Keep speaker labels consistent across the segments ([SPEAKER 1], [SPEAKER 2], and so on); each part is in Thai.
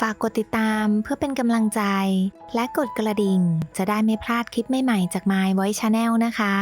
[SPEAKER 1] ฝากกดติดตามเพื่อเป็นกำลังใจ และกดกระดิ่ง จะได้ไม่พลาดคลิปใหม่ๆจาก My Voice Channel นะคะ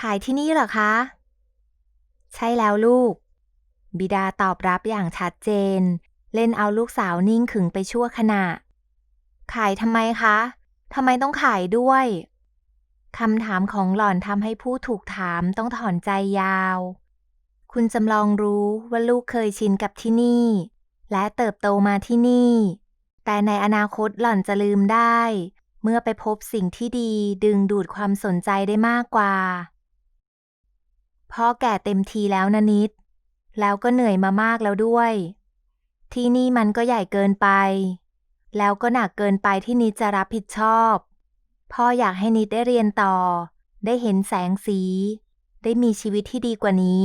[SPEAKER 1] ขายที่นี่เหรอคะ ใช่แล้วลูก บิดาตอบรับอย่างชัดเจน เล่นเอาลูกสาวนิ่งขึงไปชั่วขณะ ขายทำไมคะทำไมต้องขายด้วยคำถามของหล่อนทำให้ผู้ถูกถามต้องถอนใจยาว คุณจำลองรู้ว่าลูกเคยชินกับที่นี่ และเติบโตมาที่นี่ แต่ในอนาคตหล่อนจะลืมได้ เมื่อไปพบสิ่งที่ดีดึงดูดความสนใจได้มากกว่า พ่อแก่เต็มทีแล้วนะนิด แล้วก็เหนื่อยมามากแล้วด้วย ที่นี่มันก็ใหญ่เกินไป แล้วก็หนักเกินไปที่นิดจะรับผิดชอบ พ่ออยากให้นิดได้เรียนต่อ ได้เห็นแสงสี ได้มีชีวิตที่ดีกว่านี้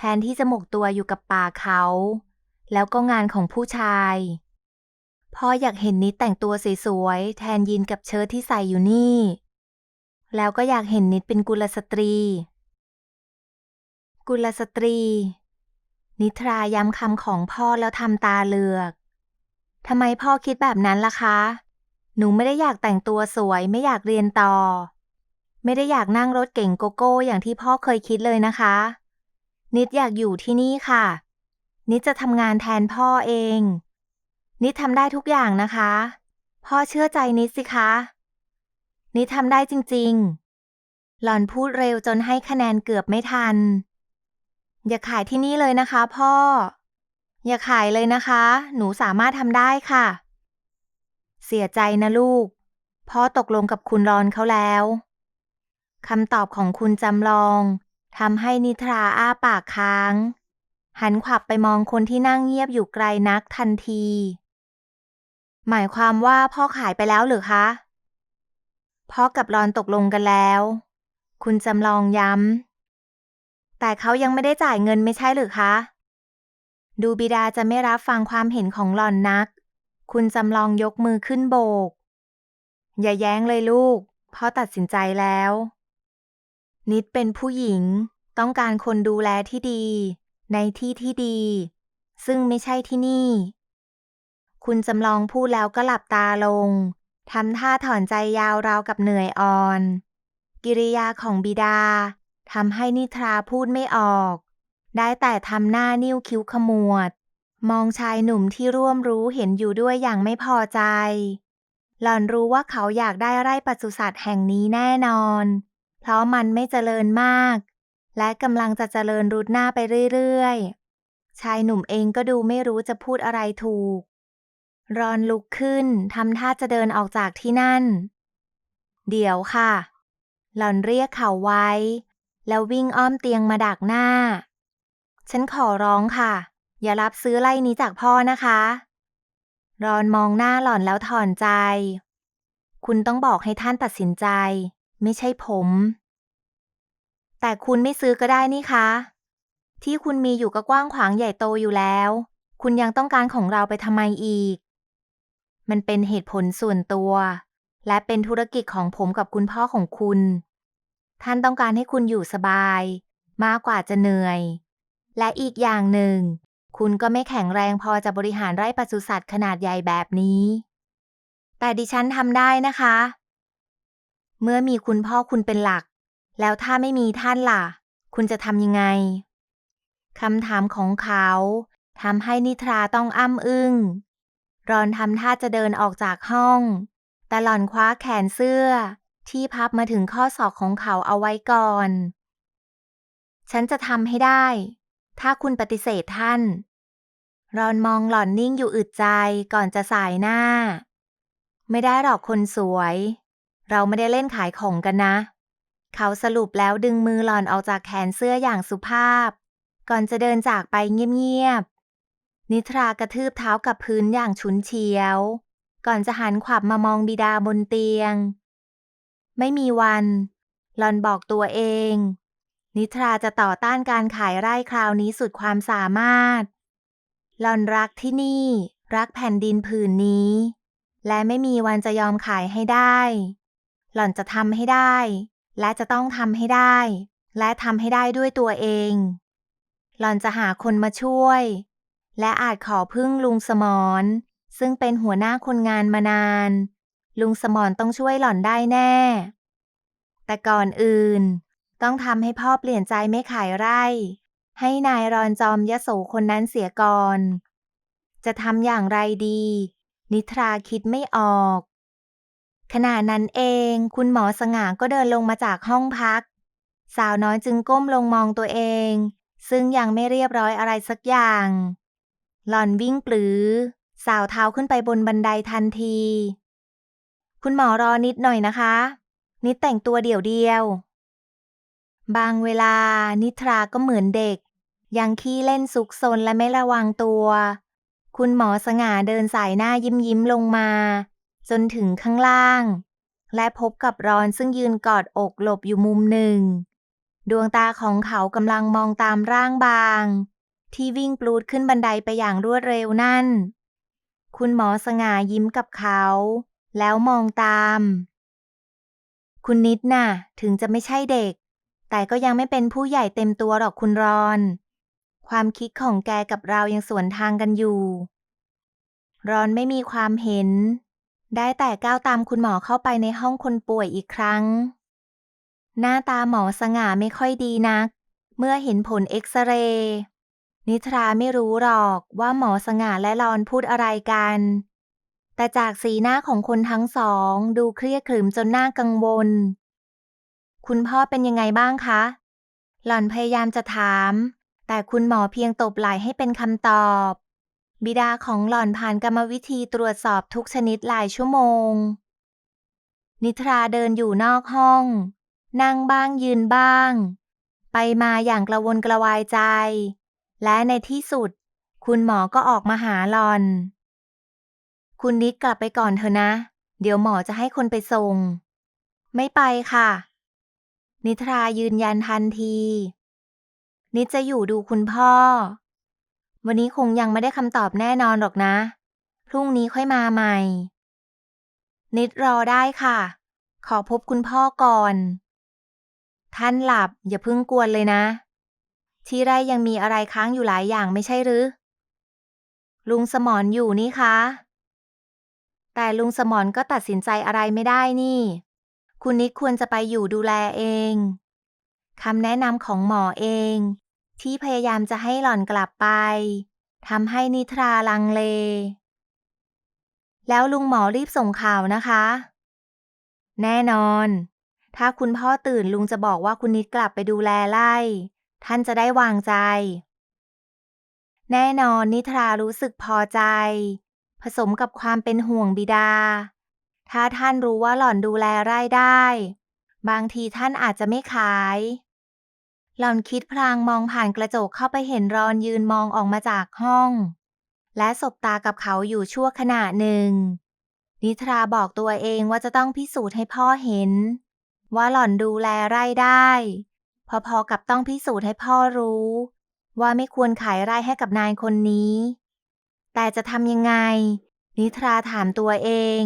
[SPEAKER 1] แทนที่จะหมกตัวอยู่กับป่าเขา แล้วก็งานของผู้ชายพ่ออยากเห็นนิดแต่งตัวสวยๆ แทนยีนกับเชิ้ตที่ใส่อยู่นี่ แล้วก็อยากเห็นนิดเป็นกุลสตรี กุลสตรี นิทราย้ำคำของพ่อแล้วทำตาเลือกทำไมพ่อคิดแบบนั้นล่ะคะ หนูไม่ได้อยากแต่งตัวสวย ไม่อยากเรียนต่อ ไม่ได้อยากนั่งรถเก่งโกโก้อย่างที่พ่อเคยคิดเลยนะคะ นิดอยากอยู่ที่นี่ค่ะ นิดจะทำงานแทนพ่อเอง นิดทำได้ทุกอย่างนะคะ พ่อเชื่อใจนิดสิคะ นิดทำได้จริง ๆ หล่อนพูดเร็วจนให้คะแนนเกือบไม่ทัน อย่าขายที่นี่เลยนะคะ พ่อ อย่าขายเลยนะคะ หนูสามารถทำได้ค่ะ เสียใจนะลูก พ่อตกลงกับคุณรอนเขาแล้วคำตอบของคุณจำลอง ทำให้นิทราอ้าปากค้าง หันขวับไปมองคนที่นั่งเงียบอยู่ไกลนักทันที หมายความว่าพ่อขายไปแล้วหรือคะ พ่อกับรอนตกลงกันแล้ว คุณจำลองย้ำ แต่เขายังไม่ได้จ่ายเงินไม่ใช่หรือคะ ดูบิดาจะไม่รับฟังความเห็นของหลอนนัก คุณจำลองยกมือขึ้นโบก อย่าแย้งเลยลูก พ่อตัดสินใจแล้ว นิดเป็นผู้หญิง ต้องการคนดูแลที่ดี ในที่ที่ดี ซึ่งไม่ใช่ที่นี่ คุณจำลองพูดแล้วก็หลับตาลงทำท่าถอนใจยาวราวกับเหนื่อยอ่อน กิริยาของบิดาทำให้นิทราพูดไม่ออก ได้แต่ทำหน้านิ้วคิ้วขมวด มองชายหนุ่มที่ร่วมรู้เห็นอยู่ด้วยอย่างไม่พอใจ หล่อนรู้ว่าเขาอยากได้ไร่ปศุสัตว์แห่งนี้แน่นอน ราะมันไม่เจริญมาก และกำลังจะเจริญรุดหน้าไปเรื่อยๆ ชายหนุ่มเองก็ดูไม่รู้จะพูดอะไรถูก รอนลุกขึ้นทำท่าจะเดินออกจากที่นั่น เดี๋ยวค่ะ หล่อนเรียกเขาไว้ แล้ววิ่งอ้อมเตียงมาดักหน้า ฉันขอร้องค่ะ อย่ารับซื้อไล่นี้จากพ่อนะคะ รอนมองหน้าหล่อนแล้วถอนใจ คุณต้องบอกให้ท่านตัดสินใจ ไม่ใช่ผม แต่คุณไม่ซื้อก็ได้นี่คะ ที่คุณมีอยู่ก็กว้างขวางใหญ่โตอยู่แล้ว คุณยังต้องการของเราไปทำไมอีก มันเป็นเหตุผลส่วนตัว และเป็นธุรกิจของผมกับคุณพ่อของคุณ ท่านต้องการให้คุณอยู่สบาย มากกว่าจะเหนื่อย และอีกอย่างหนึ่ง คุณก็ไม่แข็งแรงพอจะบริหารไร่ปศุสัตว์ขนาดใหญ่แบบนี้ แต่ดิฉันทำได้นะคะ เมื่อมีคุณพ่อคุณเป็นหลัก แล้วถ้าไม่มีท่านล่ะ คุณจะทำยังไงคำถามของเขาทำให้นิทราต้องอ้ำอึง้งรอนทำท่าจะเดินออกจากห้อง แต่หล่อนคว้าแขนเสื้อ ที่พับมาถึงข้อศอกของเขาเอาไว้ก่อน ฉันจะทำให้ได้ ถ้าคุณปฏิเสธท่าน รอนมองหล่อนนิ่งอยู่อึดใจก่อนจะสายหน้า ไม่ได้หรอกคนสวย เราไม่ได้เล่นขายของกันนะ เขาสรุปแล้วดึงมือหลอนออกจากแขนเสื้ออย่างสุภาพ ก่อนจะเดินจากไปเงียบๆ นิทรากระทืบเท้ากับพื้นอย่างฉุนเฉียว ก่อนจะหันขวับมามองบิดาบนเตียง ไม่มีวันหลอนบอกตัวเอง นิทราจะต่อต้านการขายไร่คราวนี้สุดความสามารถหลอนรักที่นี่ รักแผ่นดินผืนนี้ และไม่มีวันจะยอมขายให้ได้ หล่อนจะทำให้ได้ และจะต้องทำให้ได้ และทำให้ได้ด้วยตัวเอง หล่อนจะหาคนมาช่วย และอาจขอพึ่งลุงสมรซึ่งเป็นหัวหน้าคนงานมานาน ลุงสมรต้องช่วยหล่อนได้แน่ แต่ก่อนอื่น ต้องทำให้พ่อเปลี่ยนใจไม่ขายไร่ ให้นายรอนจอมยโสคนนั้นเสียก่อน จะทำอย่างไรดี นิทราคิดไม่ออก ขณะนั้นเอง คุณหมอสง่าก็เดินลงมาจากห้องพัก สาวน้อยจึงก้มลงมองตัวเอง ซึ่งยังไม่เรียบร้อยอะไรสักอย่าง หล่อนวิ่งปลือ สาวเท้าขึ้นไปบนบันไดทันที คุณหมอรอนิดหน่อยนะคะ นิดแต่งตัวเดี่ยวเดียว บางเวลานิทราก็เหมือนเด็ก ยังขี้เล่นซุกซนและไม่ระวังตัว คุณหมอสง่าเดินสายหน้ายิ้มยิ้มลงมา จนถึงข้างล่าง และพบกับรอนซึ่งยืนกอดอกหลบอยู่มุมหนึ่ง ดวงตาของเขากำลังมองตามร่างบาง ที่วิ่งปลูดขึ้นบันไดไปอย่างรวดเร็วนั่น คุณหมอสง่ายิ้มกับเขา แล้วมองตาม คุณนิดน่ะ ถึงจะไม่ใช่เด็ก แต่ก็ยังไม่เป็นผู้ใหญ่เต็มตัวหรอกคุณรอน ความคิดของแกกับเรายังสวนทางกันอยู่รอนไม่มีความเห็น ได้แต่ก้าวตามคุณหมอเข้าไปในห้องคนป่วยอีกครั้ง หน้าตาหมอสง่าไม่ค่อยดีนัก เมื่อเห็นผลเอ็กซเรย์นิทราไม่รู้หรอกว่าหมอสง่าและรอนพูดอะไรกัน แต่จากสีหน้าของคนทั้งสองดูเครียดขรึมจนน่ากังวล คุณพ่อเป็นยังไงบ้างคะ หล่อนพยายามจะถาม แต่คุณหมอเพียงตบไหล่ให้เป็นคำตอบ บิดาของหล่อนผ่านกรรมวิธีตรวจสอบทุกชนิดหลายชั่วโมง นิทราเดินอยู่นอกห้อง นั่งบ้างยืนบ้าง ไปมาอย่างกระวนกระวายใจ และในที่สุด คุณหมอก็ออกมาหาหลอน คุณนิดกลับไปก่อนเถอะนะ เดี๋ยวหมอจะให้คนไปส่ง ไม่ไปค่ะ นิทรายืนยันทันที นิดจะอยู่ดูคุณพ่อ วันนี้คงยังไม่ได้คำตอบแน่นอนหรอกนะ พรุ่งนี้ค่อยมาใหม่ นิดรอได้ค่ะ ขอพบคุณพ่อก่อน ท่านหลับอย่าเพิ่งกวนเลยนะ ที่ไร่ยังมีอะไรค้างอยู่หลายอย่างไม่ใช่หรือ ลุงสมรอยู่นี่คะ แต่ลุงสมรก็ตัดสินใจอะไรไม่ได้นี่ คุณนิดควรจะไปอยู่ดูแลเองคำแนะนำของหมอเอง ที่พยายามจะให้หล่อนกลับไปทำให้นิทราลังเล แล้วลุงหมอรีบส่งข่าวนะคะ แน่นอน ถ้าคุณพ่อตื่นลุงจะบอกว่าคุณนิดกลับไปดูแลไล่ ท่านจะได้วางใจ แน่นอนนิทรารู้สึกพอใจ ผสมกับความเป็นห่วงบิดา ถ้าท่านรู้ว่าหล่อนดูแลไร่ได้ บางทีท่านอาจจะไม่ขาย หล่อนคิดพลางมองผ่านกระจกเข้าไปเห็นรอนยืนมองออกมาจากห้อง และสบตากับเขาอยู่ชั่วขณะหนึ่ง นิทราบอกตัวเองว่าจะต้องพิสูจน์ให้พ่อเห็น ว่าหล่อนดูแลไร่ได้ พอๆกับต้องพิสูจน์ให้พ่อรู้ ว่าไม่ควรขายไร่ให้กับนายคนนี้ แต่จะทำยังไง นิทราถามตัวเอง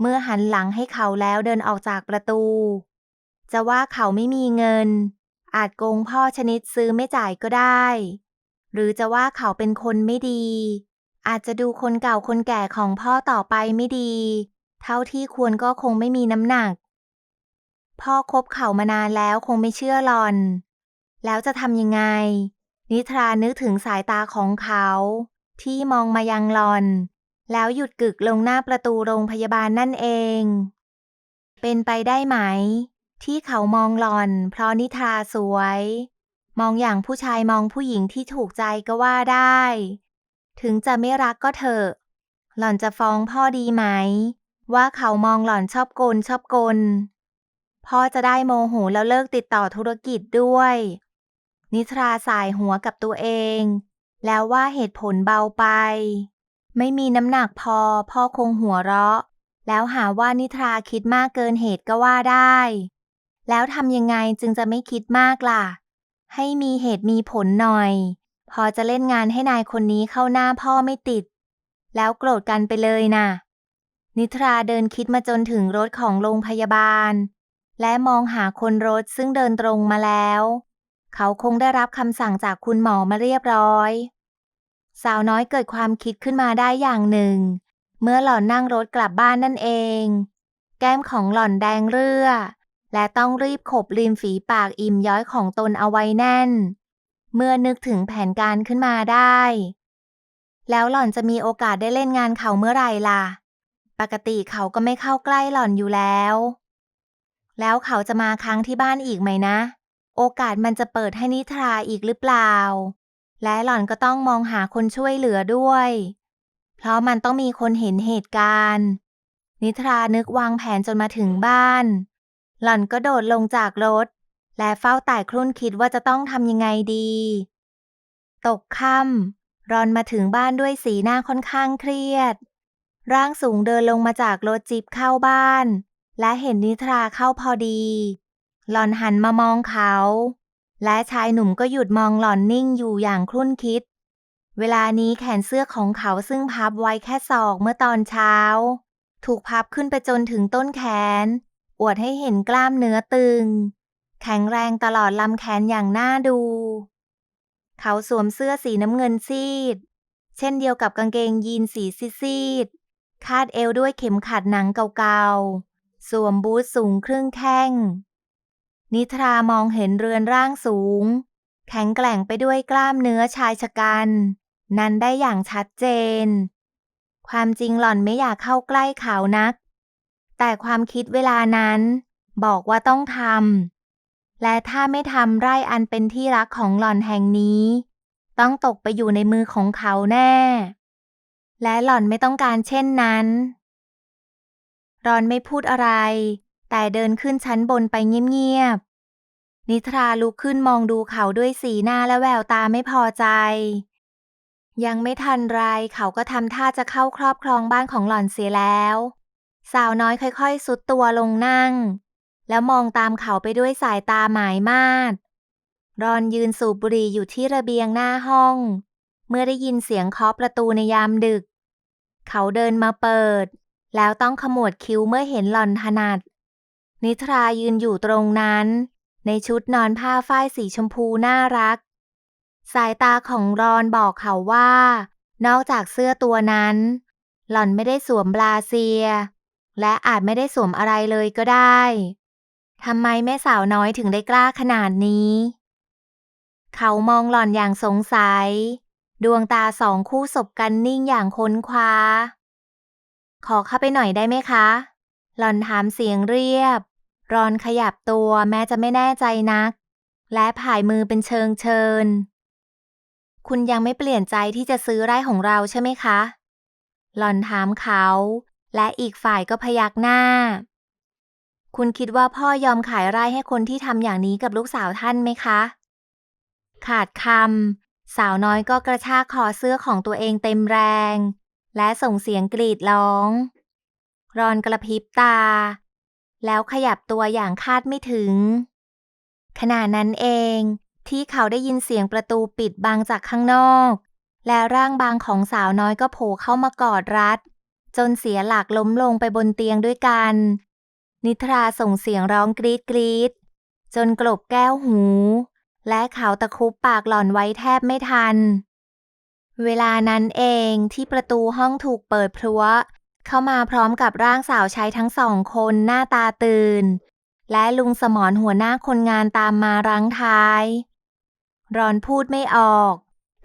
[SPEAKER 1] เมื่อหันหลังให้เขาแล้วเดินออกจากประตู จะว่าเขาไม่มีเงิน อาจโกงพ่อชนิดซื้อไม่จ่ายก็ได้ หรือจะว่าเขาเป็นคนไม่ดี อาจจะดูคนเก่าคนแก่ของพ่อต่อไปไม่ดี เท่าที่ควรก็คงไม่มีน้ำหนัก พ่อคบเขามานานแล้วคงไม่เชื่อหลอน แล้วจะทำยังไง นิทรานึกถึงสายตาของเขา ที่มองมายังหลอน แล้วหยุดกึกลงหน้าประตูโรงพยาบาลนั่นเอง เป็นไปได้ไหม ที่เขามองหลอน เพราะนิทราสวย มองอย่างผู้ชายมองผู้หญิงที่ถูกใจก็ว่าได้ ถึงจะไม่รักก็เถอะ หล่อนจะฟ้องพ่อดีไหม ว่าเขามองหล่อนชอบโกลชอบโกลพ่อจะได้โมโหแล้วเลิกติดต่อธุรกิจด้วย นิทราสายหัวกับตัวเอง แล้วว่าเหตุผลเบาไป ไม่มีน้ำหนักพอพ่อคงหัวเราะ แล้วหาว่านิทราคิดมากเกินเหตุก็ว่าได้ แล้วทำยังไงจึงจะไม่คิดมากล่ะ ให้มีเหตุมีผลหน่อย พอจะเล่นงานให้นายคนนี้เข้าหน้าพ่อไม่ติด แล้วโกรธกันไปเลยน่ะ นิทราเดินคิดมาจนถึงรถของโรงพยาบาล และมองหาคนรถซึ่งเดินตรงมาแล้ว เขาคงได้รับคำสั่งจากคุณหมอมาเรียบร้อย สาวน้อยเกิดความคิดขึ้นมาได้อย่างหนึ่ง เมื่อหล่อนนั่งรถกลับบ้านนั่นเอง แก้มของหล่อนแดงเรื่อ และต้องรีบขบริมฝีปากอิ่มย้อยของตนเอาไว้แน่น เมื่อนึกถึงแผนการขึ้นมาได้ แล้วหล่อนจะมีโอกาสได้เล่นงานเขาเมื่อไหร่ล่ะ ปกติเขาก็ไม่เข้าใกล้หล่อนอยู่แล้ว แล้วเขาจะมาค้างที่บ้านอีกไหมนะ โอกาสมันจะเปิดให้นิทราอีกหรือเปล่า และหล่อนก็ต้องมองหาคนช่วยเหลือด้วย เพราะมันต้องมีคนเห็นเหตุการณ์ นิทรานึกวางแผนจนมาถึงบ้าน หล่อนก็โดดลงจากรถ และเฝ้าแต่ครุ่นคิดว่าจะต้องทำยังไงดี ตกค่ำรอนมาถึงบ้านด้วยสีหน้าค่อนข้างเครียด ร่างสูงเดินลงมาจากรถจิบเข้าบ้าน และเห็นนิทราเข้าพอดี หล่อนหันมามองเขา และชายหนุ่มก็หยุดมองหล่อนนิ่งอยู่อย่างครุ่นคิด เวลานี้แขนเสื้อของเขาซึ่งพับไว้แค่ศอกเมื่อตอนเช้า ถูกพับขึ้นไปจนถึงต้นแขน อวดให้เห็นกล้ามเนื้อตึง แข็งแรงตลอดลำแขนอย่างน่าดู เขาสวมเสื้อสีน้ำเงินซีด เช่นเดียวกับกางเกงยีนสีซีดคาดเอวด้วยเข็มขัดหนังเก่าๆ สวมบูทสูงครึ่งแข้ง นิทรามองเห็นเรือนร่างสูง แข็งแกร่งไปด้วยกล้ามเนื้อชายชะกัน นั้นได้อย่างชัดเจน ความจริงหล่อนไม่อยากเข้าใกล้เขานัก แต่ความคิดเวลานั้น บอกว่าต้องทำและถ้าไม่ทำไร่อันเป็นที่รักของหล่อนแห่งนี้ ต้องตกไปอยู่ในมือของเขาแน่ และหล่อนไม่ต้องการเช่นนั้นรอนไม่พูดอะไร แต่เดินขึ้นชั้นบนไปเงียบๆ นิทราลุกขึ้นมองดูเขาด้วยสีหน้าและแววตาไม่พอใจ ยังไม่ทันไรเขาก็ทำท่าจะเข้าครอบครองบ้านของหล่อนเสียแล้ว สาวน้อยค่อยๆสุดตัวลงนั่ง แล้วมองตามเขาไปด้วยสายตาหมายมาดรอนยืนสูบบุหรี่อยู่ที่ระเบียงหน้าห้อง เมื่อได้ยินเสียงเคาะประตูในยามดึก เขาเดินมาเปิด แล้วต้องขมวดคิ้วเมื่อเห็นหล่อนถนัด นิทรายืนอยู่ตรงนั้น ในชุดนอนผ้าฝ้ายสีชมพูน่ารัก สายตาของรอนบอกเขาว่า นอกจากเสื้อตัวนั้น หล่อนไม่ได้สวมบลาเซีย และอาจไม่ได้สวมอะไรเลยก็ได้ทำไมแม่สาวน้อยถึงได้กล้าขนาดนี้ เขามองหล่อนอย่างสงสัย ดวงตาสองคู่สบกันนิ่งอย่างค้นคว้า ขอเข้าไปหน่อยได้ไหมคะ หล่อนถามเสียงเรียบ รอนขยับตัวแม้จะไม่แน่ใจนัก และผายมือเป็นเชิงเชิญ คุณยังไม่เปลี่ยนใจที่จะซื้อไร่ของเราใช่ไหมคะ หล่อนถามเขา และอีกฝ่ายก็พยักหน้า คุณคิดว่าพ่อยอมขายไร่ให้คนที่ทำอย่างนี้กับลูกสาวท่านไหมคะ ขาดคำสาวน้อยก็กระชากคอเสื้อของตัวเองเต็มแรง และส่งเสียงกรีดร้อง รอนกระพริบตา แล้วขยับตัวอย่างคาดไม่ถึง ขณะนั้นเองที่เขาได้ยินเสียงประตูปิดบังจากข้างนอก และร่างบางของสาวน้อยก็โผล่เข้ามากอดรัด จนเสียหลักล้มลงไปบนเตียงด้วยกัน นิทราส่งเสียงร้องกรีดกรีดจนกลบแก้วหู และเขาตะคุบปากหล่อนไว้แทบไม่ทัน เวลานั้นเองที่ประตูห้องถูกเปิดพลัว เข้ามาพร้อมกับร่างสาวใช้ทั้งสองคนหน้าตาตื่น และลุงสมรหัวหน้าคนงานตามมารั้งท้าย รอนพูดไม่ออก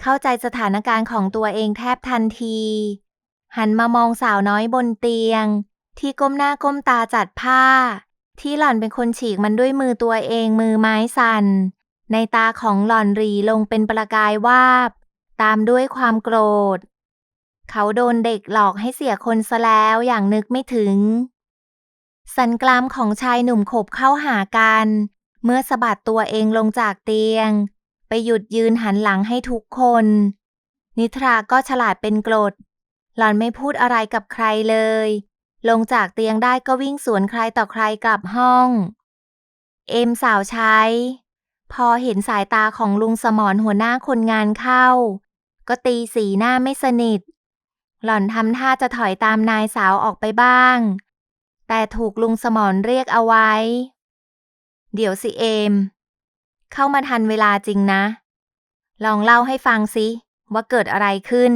[SPEAKER 1] เข้าใจสถานการณ์ของตัวเองแทบทันที หันมามองสาวน้อยบนเตียง ที่ก้มหน้าก้มตาจัดผ้า ที่หล่อนเป็นคนฉีกมันด้วยมือตัวเองมือไม้สั่น ในตาของหล่อนรีลงเป็นประกายวาบ ตามด้วยความโกรธ เขาโดนเด็กหลอกให้เสียคนซะแล้วอย่างนึกไม่ถึง สันกรามของชายหนุ่มขบเข้าหากัน เมื่อสะบัดตัวเองลงจากเตียง ไปหยุดยืนหันหลังให้ทุกคน นิทราก็ฉลาดเป็นกรด หล่อนไม่พูดอะไรกับใครเลย ลงจากเตียงได้ก็วิ่งสวนใครต่อใครกลับห้อง เอมสาวใช้ พอเห็นสายตาของลุงสมรหัวหน้าคนงานเข้า ก็ตีสีหน้าไม่สนิท หล่อนทำท่าจะถอยตามนายสาวออกไปบ้าง แต่ถูกลุงสมรเรียกเอาไว้ เดี๋ยวสิเอม เข้ามาทันเวลาจริงนะ ลองเล่าให้ฟังสิว่าเกิดอะไรขึ้น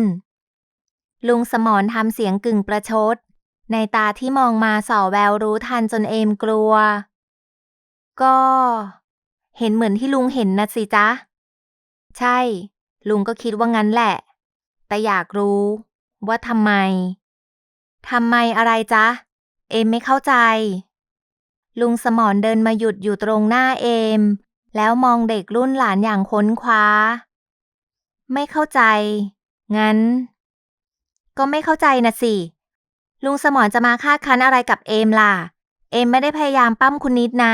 [SPEAKER 1] ลุงสมรทำเสียงกึ่งประชด ในตาที่มองมาส่อแววรู้ทันจนเอมกลัว ก็ เห็นเหมือนที่ลุงเห็นนะสิจ๊ะ ใช่ ลุงก็คิดว่างั้นแหละ แต่อยากรู้ ว่าทำไมทำไมอะไรจ๊ะ เอมไม่เข้าใจ ลุงสมรเดินมาหยุดอยู่ตรงหน้าเอม แล้วมองเด็กรุ่นหลานอย่างค้นคว้า ไม่เข้าใจ งั้น ก็ไม่เข้าใจนะสิ ลุงสมรจะมาคาดคั้นอะไรกับเอมล่ะ เอมไม่ได้พยายามปั้มคุณนิดนะ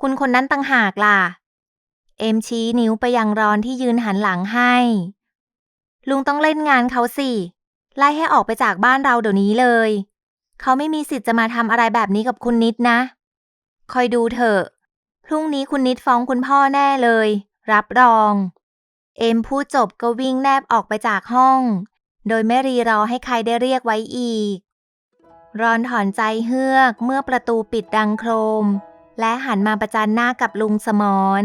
[SPEAKER 1] คุณคนนั้นต่างหากล่ะ เอมชี้นิ้วไปยังรอนที่ยืนหันหลังให้ ลุงต้องเล่นงานเขาสิ ไล่ให้ออกไปจากบ้านเราเดี๋ยวนี้เลย เขาไม่มีสิทธิ์จะมาทำอะไรแบบนี้กับคุณนิดนะ คอยดูเถอะ พรุ่งนี้คุณนิดฟ้องคุณพ่อแน่เลย รับรอง เอมพูดจบก็วิ่งแนบออกไปจากห้อง โดยไม่รีรอให้ใครได้เรียกไว้อีก รอนถอนใจเฮือกเมื่อประตูปิดดังโครม และหันมาประจันหน้ากับลุงสมร